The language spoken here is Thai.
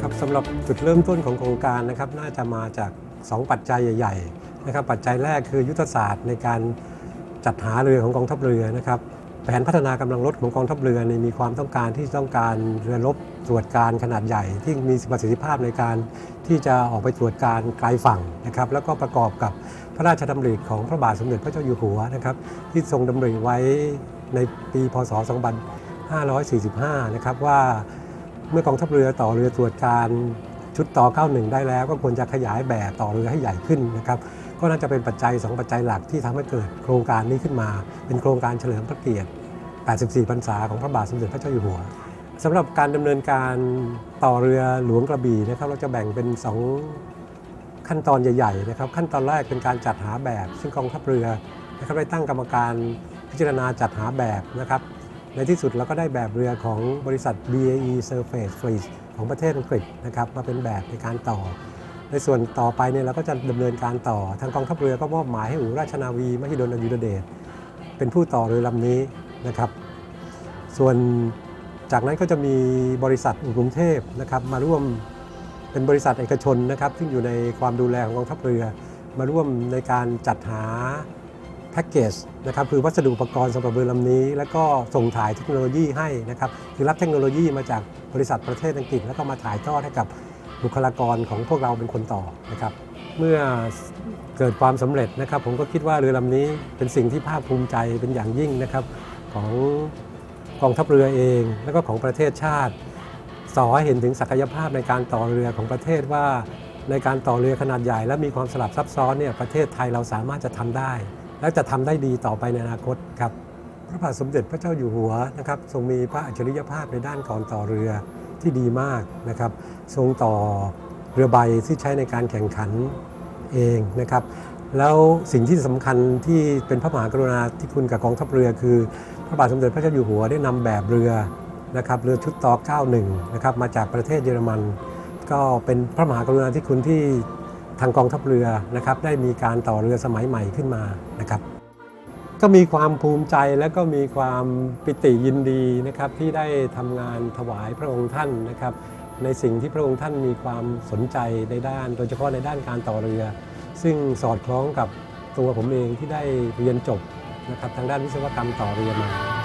ครับสำหรับจุดเริ่มต้นของโครงการนะครับน่าจะมาจาก 2 ปัจจัยใหญ่ๆนะครับปัจจัยแรกคือยุทธศาสตร์ในการจัดหาเรือของกองทัพเรือนะครับแผนพัฒนากำลังรบของกองทัพเรือเนี่ยมีความต้องการที่ต้องการเรือรบตรวจการขนาดใหญ่ ที่มีประสิทธิภาพในการที่จะออกไปตรวจการไกลฝั่งนะครับแล้วก็ประกอบกับพระราชดำริของพระบาทสมเด็จพระเจ้าอยู่หัวนะครับที่ทรงดำริไว้ในปีพศ 2545 นะครับว่าเมื่อกองทัพเรือต่อเรือตรวจการชุดต่อ 91 ได้แล้วก็ควรจะขยายแบบต่อเรือให้ใหญ่ขึ้นนะครับก็น่าจะเป็นปัจจัย 2 ปัจจัยหลักที่ทำให้เกิดโครงการนี้ขึ้นมา เป็นโครงการเฉลิมพระเกียรติ 84 พรรษาของพระบาทสมเด็จพระเจ้าอยู่หัวสำหรับการดำเนินการต่อเรือหลวงกระบี่นะครับเราจะแบ่งเป็น 2 ขั้นตอนใหญ่ๆนะครับขั้นตอนแรกเป็นการจัดหาแบบ ซึ่งกองทัพเรือนะครับได้ตั้งกรรมการพิจารณาจัดหาแบบนะครับ ในที่สุดเราก็ได้แบบเรือของบริษัท BAE Surface Fleet ของประเทศอังกฤษนะครับมาเป็นแบบในการต่อ ในส่วนต่อไปเนี่ยเราก็จะดำเนินการต่อ ทางกองทัพเรือก็มอบหมายให้อู่ราชนาวี มหิดลอยุธเดชเป็นผู้ต่อเรือลำนี้นะครับ ส่วนจากนั้นก็จะมีบริษัทอู่กรุงเทพนะครับมาร่วมเป็นบริษัทเอกชนนะครับซึ่งอยู่ในความดูแลของกองทัพเรือ มาร่วมในการจัดหา แพ็กเกจนะครับคือวัสดุอุปกรณ์สำหรับเรือลำนี้ แล้วก็ส่งถ่ายเทคโนโลยีให้นะครับคือรับเทคโนโลยีมาจากบริษัทประเทศอังกฤษ แล้วก็มาถ่ายทอดให้กับบุคลากรของพวกเราเป็นคนต่อนะครับเมื่อเกิดความสำเร็จนะครับผมก็คิดว่าเรือลำนี้เป็นสิ่งที่ภาคภูมิใจเป็นอย่างยิ่งนะครับของกองทัพเรือเอง แล้วก็ของประเทศชาติสอให้เห็นถึงศักยภาพในการต่อเรือของประเทศว่าในการต่อเรือขนาดใหญ่ และมีความสลับซับซ้อนเนี่ยประเทศไทยเราสามารถจะทำได้ และจะทำได้ดีต่อไปในอนาคตครับพระบาทสมเด็จพระเจ้าอยู่หัวนะครับทรงมีพระอัจฉริยภาพในด้านการต่อเรือที่ดีมากนะครับทรงต่อเรือใบที่ใช้ในการแข่งขันเองนะครับแล้วสิ่งที่สำคัญที่เป็นพระมหากรุณาธิคุณกับกองทัพเรือคือ พระบาทสมเด็จพระเจ้าอยู่หัวได้นำแบบเรือนะครับเรือชุดต่อ91นะครับมาจากประเทศเยอรมัน ก็เป็นพระมหากรุณาธิคุณที่ ทางกองทัพเรือนะครับได้มีการต่อเรือสมัยใหม่ขึ้นมานะครับก็มีความภูมิใจและก็มีความปิติยินดีนะครับที่ได้ทำงานถวายพระองค์ท่านนะครับ ในสิ่งที่พระองค์ท่านมีความสนใจในด้าน โดยเฉพาะในด้านการต่อเรือ ซึ่งสอดคล้องกับตัวผมเองที่ได้เรียนจบนะครับทางด้านวิศวกรรมต่อเรือมา